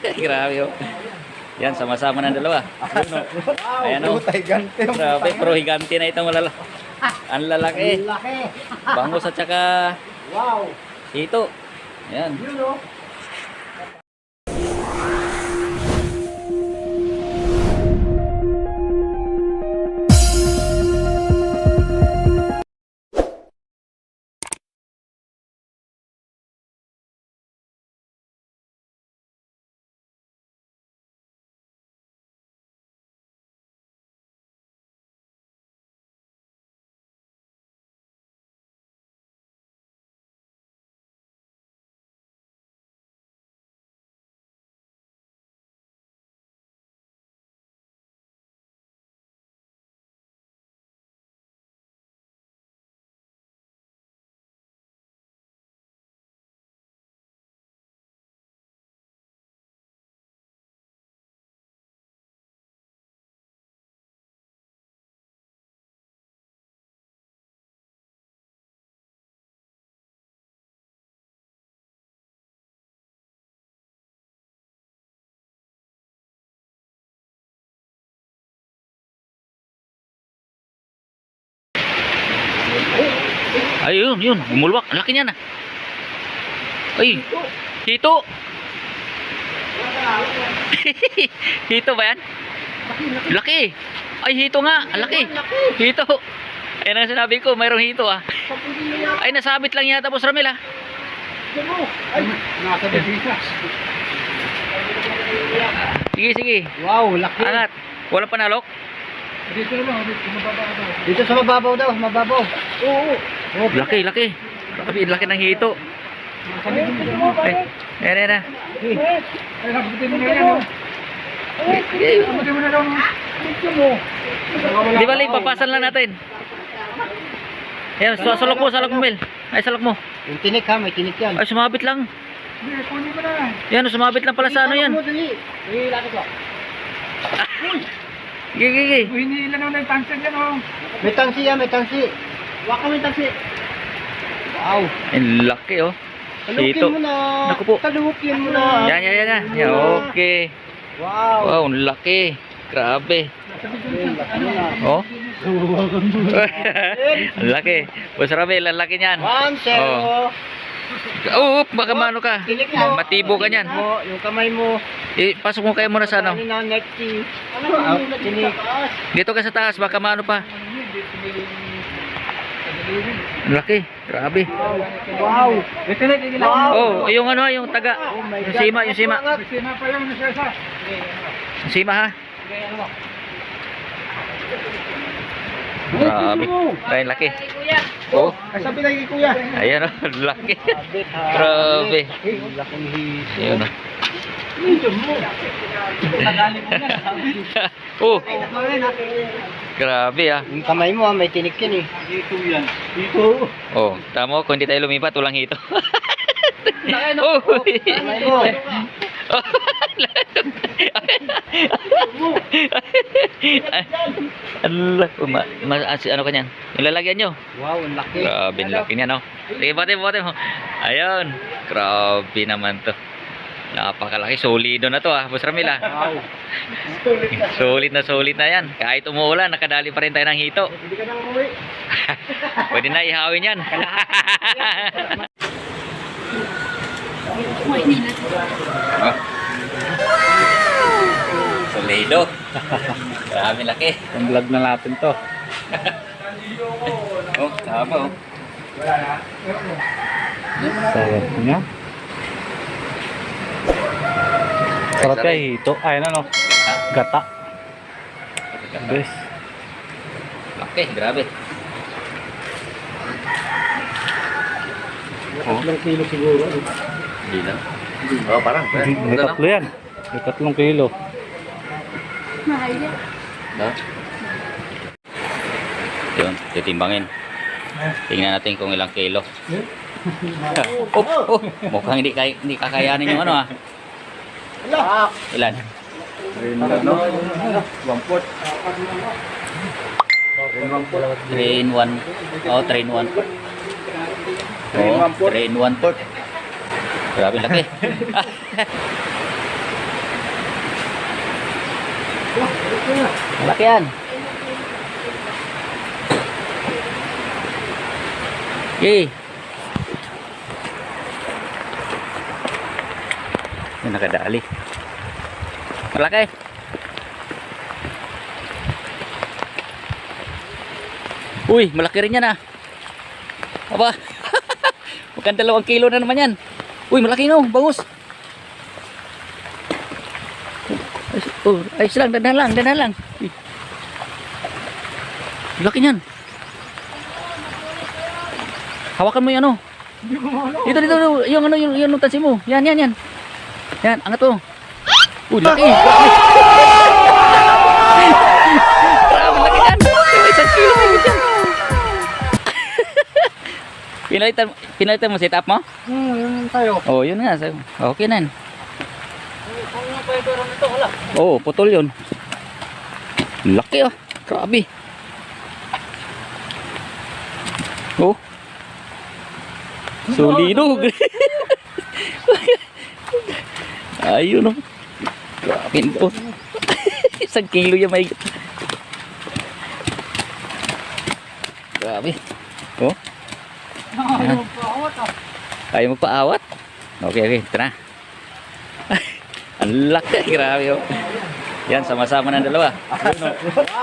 Grabe oh. Yan, sama-sama ng dalawa. Ayan oh. Putay gante. Grabe, pro higante na itong malala. Ang lalaki. Laki. Bangus at saka Wow. hito. Yan. Yun oh. Ayun, yun. Bumulwak. Ang Laki niyan ah. Ay, hito. hito ba yan? Laki. Ay, hito nga. Ang Laki. Hito. Ayan ang sinabi ko, mayroong hito ah. Ay, nasabit lang yata po Ramil ah. Ay, nasa Pilipinas. Sige, sige. Wow, laki. Angat. Wala panalok? Dito lang, dito mababaw daw. Dito sa mababaw daw, mababaw. Oo. Oh, Laki, laki. Grabe, laki ng hito. Ay, ayan, ayan. Ay, habutin mo na yan. oh. Eh, Habutin mo na daw. Mo. Di ba, Ling, papasan lang natin. Ayan, sa salok mo, salok mo, Mel. Ay, salok mo. Yung tinik ha, may tinik yan. Ay, sumabit lang. Hindi, kunin mo na. Yan, sumabit lang pala sa ano yan. Hindi, laki ko. Gigi, gigi. Hinihilan na ng tangsi yan, oh. May tangsi yan, may tangsi. Waka may tangsi. Wow. Ang laki, oh. Hito. mo na. Naku po. Talukin mo na. Yan, yan, yan. yan. Yan, okay. Wow. Wow, ang laki. Grabe. Oh. ang laki. Boss Ramel, ang laki niyan. One, zero. Oh, baka mano ka. Matibo ka niyan. Mo, yung kamay mo. Eh, pasok mo kayo muna sa ano. Ano key. Ano tinik? Dito ka sa taas, baka mano pa. Ang laki. Grabe. Wow. Oh, yung ano, yung taga. my Yung sima, yung sima. Sima pa yung nasa isa. Yung sima ha. Grabe. Ay, laki. Oh, sabi lagi kuya. ayan oh, laki. Grabe. Laking hito. Ayun oh. Oh, grabe ah. Yung kamay mo, ah, may tinik yan eh. Dito yan. Dito. Oh, tamo, kung hindi tayo lumipat, walang hito. oh, Kamay mo. Allah, ma, ma, as- ano kanyan? Yung lalagyan nyo? Wow, ang laki. Grabe, ang laki niya, no? Sige, bote, bote mo. Ayun. Grabe naman to. Napakalaki. Solido na to, ah. Boss Ramil, ah. Wow. Solid na solid na yan. Kahit umuulan, nakadali pa rin tayo ng hito. Hindi ka nang umuwi. Pwede na ihawin yan. Solido. Grabe laki. Ang vlog na natin to. Oh, tama oh. Sarap niya. Sarap kaya hito. Ay, ano no? Gata. Bes. Laki, grabe. Oh. Tatlong kilo siguro. Hindi lang. Oh, parang. May tatlo yan. May tatlong kilo. No? Yun, titimbangin. Tingnan natin kung ilang kilo. oh, oh, mukhang hindi, kay, hindi kakayanin yung ano ah. Ilan? Wampot. Train one. Oh, train one. Oh, train one port. Grabe laki. Laki yan. Okay. Yung nakadali. Malaki. Uy, malaki rin yan ah. Aba. Mukhang dalawang kilo na naman yan. Uy, malaki no, bangus. Oh, ayos lang, dandan lang, dandan lang. Uy. Laki niyan. Hawakan mo yung ano. Dito, dito. Yung ano, yung, yung tansi mo. Yan, yan, yan. Yan, angat mo. Uy, laki. Grabe. Grabe, laki yan. Isang kilo na yun yan. pinalitan, pinalitan mo setup mo? Hmm, yun tayo. Oh, yun nga. sabi. Okay na yan. Kung yung pwede rin ito, wala. Oo, oh, putol yun. Laki ah. Grabe. Oh. Solido. Ayun oh. Grabe ito. Isang kilo yung may... Grabe. Oh, Ayaw pa awat ah. ayaw magpaawat? Okay, okay. Tara. Ang laki. Grabe oh. Yan, sama-sama ng dalawa.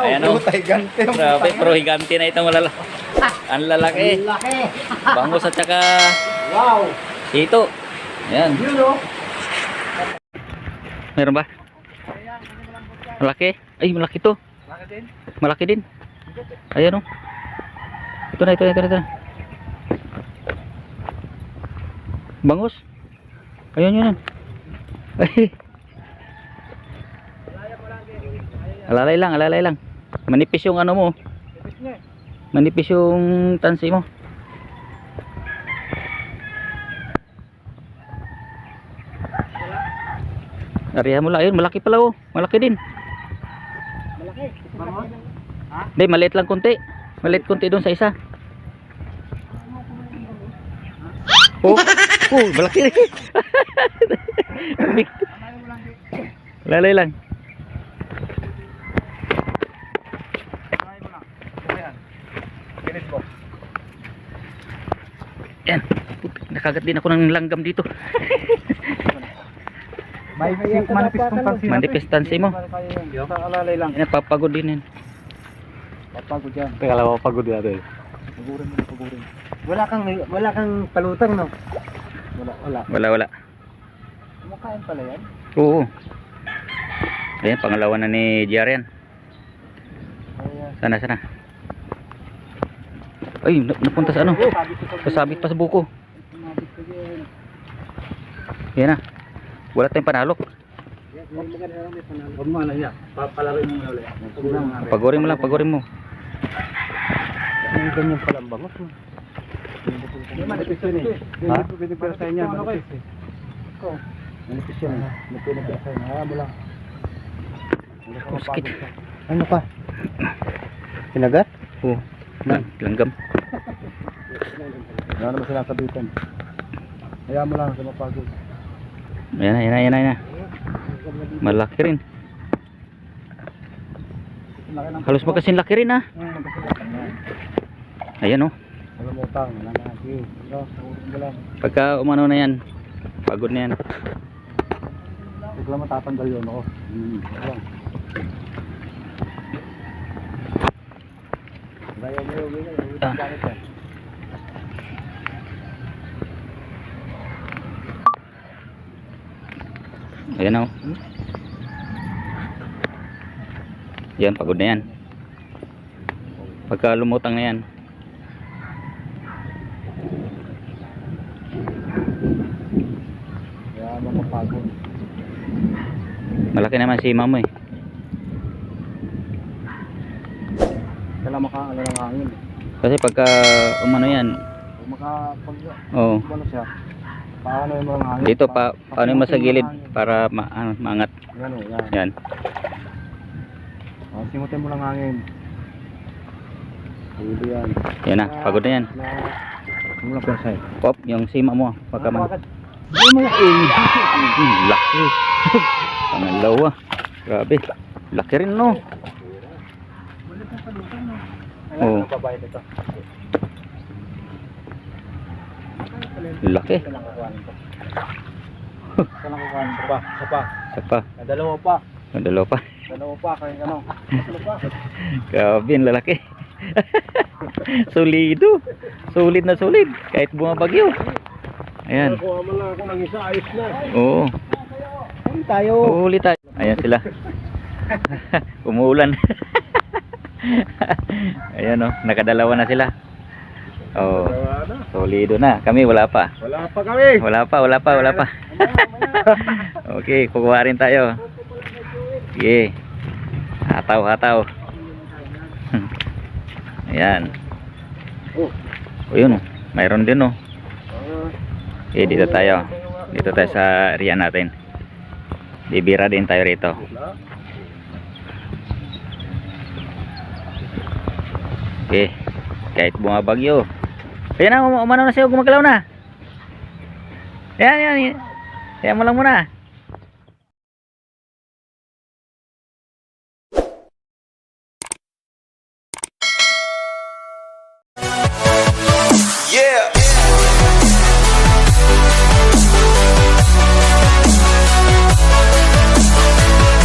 Ayan o. Putay gante. Grabe, pro higante na itong malala. Ang lalaki. Laki. Bangus at saka Wow. hito. Yan. Yun oh. Meron ba? Malaki? Ay, malaki to. Laki din. Malaki din. Ayan o. Ito na, ito na, ito na. Ito na. Bangus. Ayun, yun. Ay. Alalay lang, alalay lang. Manipis yung ano mo. Manipis yung tansi mo. Ariya mo lang. Ayun, malaki pala oh. Malaki din. Malaki. Ha? Hindi, maliit lang konti. Maliit konti doon sa isa. Oh, oh malaki rin. Lalay lang. Yan. Nakagat din ako ng langgam dito. May manipis kong tansi. Manipis tansi mo. Alalay lang. Yan, papagod din yan. Papagod yan. Teka lang, mapagod natin. Pagurin mo, pagurin. Wala kang wala kang palutang no. Wala, wala. Wala, wala. Kumakain pala yan. Oo. Ayan, pangalawa na ni JR yan. Sana, sana. Ay, na- napunta sa ano? Sasabit pa sa buko. Yan. Yan na. Wala tayong panalok. Huwag mo ano yan. Papalarin mo ulit. Pagorin mo lang, pagorin mo. Ang ganyan pala ang bangot mo. Manipis yun eh. Ha? Pinipirasahin niya. Manipis eh. Manipis yun eh. Pinipirasahin. Hayaan mo lang. Sakit. Ano pa? Pinagat? Oo. Lang, langgam. Wala naman silang kabitan. Hayaan mo lang sa mapagod. Ayan na, ayan na, ayan na, ayan na. Malaki rin. Halos magkasing laki rin ah. Yan. Ayan oh. Mo lang. Pagka umano na yan, pagod na yan. Huwag lang matatanggal yun ako. Gaya mo yun. gaya mo. Ah. Gamit yan. Ayan oh. Yan, pagod na yan. Pagka lumutang na yan. Mapagod. Malaki naman si mamo eh. Kailangan makaano ng hangin. Kasi pagka umano yan, maka, pag, oh, ano siya, paano yung mga hangin? dito pa, paano mo sa gilid para ma, ano, maangat. Yan o, yan. Yan. Oh, simutin mo lang hangin. Hindi yan. Yan na, pagod na yan. Ano lang pera sa'yo? Pop, yung sima mo. Pagka man. Hindi mo eh. Laki. Pangalawa. Grabe. Laki rin no. Oo. Laki. Saan ang kukuhanin ko? Pa? Isa pa. Isa pa. Ah, Dalawa pa. Ang dalawa pa. Dalawa pa. Kaya ano? Dalawa pa. Grabe, ang lalaki. Solido. Solid na solid. Kahit bumabagyo. Ayan. Kuha mo lang ako ng isa. Ayos na. Oo. Hindi tayo. Uhuli tayo. Ayan sila. Umuulan. Ayan o. Nakadalawa na sila. Oh, Dalawa na. Solido na. Kami wala pa. Wala pa kami. Wala pa, wala pa, wala pa. okay, kukuha rin tayo. Sige. Hataw, hataw. Ayan. Oh. O yun. Mayroon din o. Ah, Okay, dito tayo. Dito tayo sa area natin. Bibira din tayo rito. Okay. Kahit bumabagyo. Ayan na, um- umano na siya, gumagalaw na. Yan, yan. yan. Ayan mo lang muna.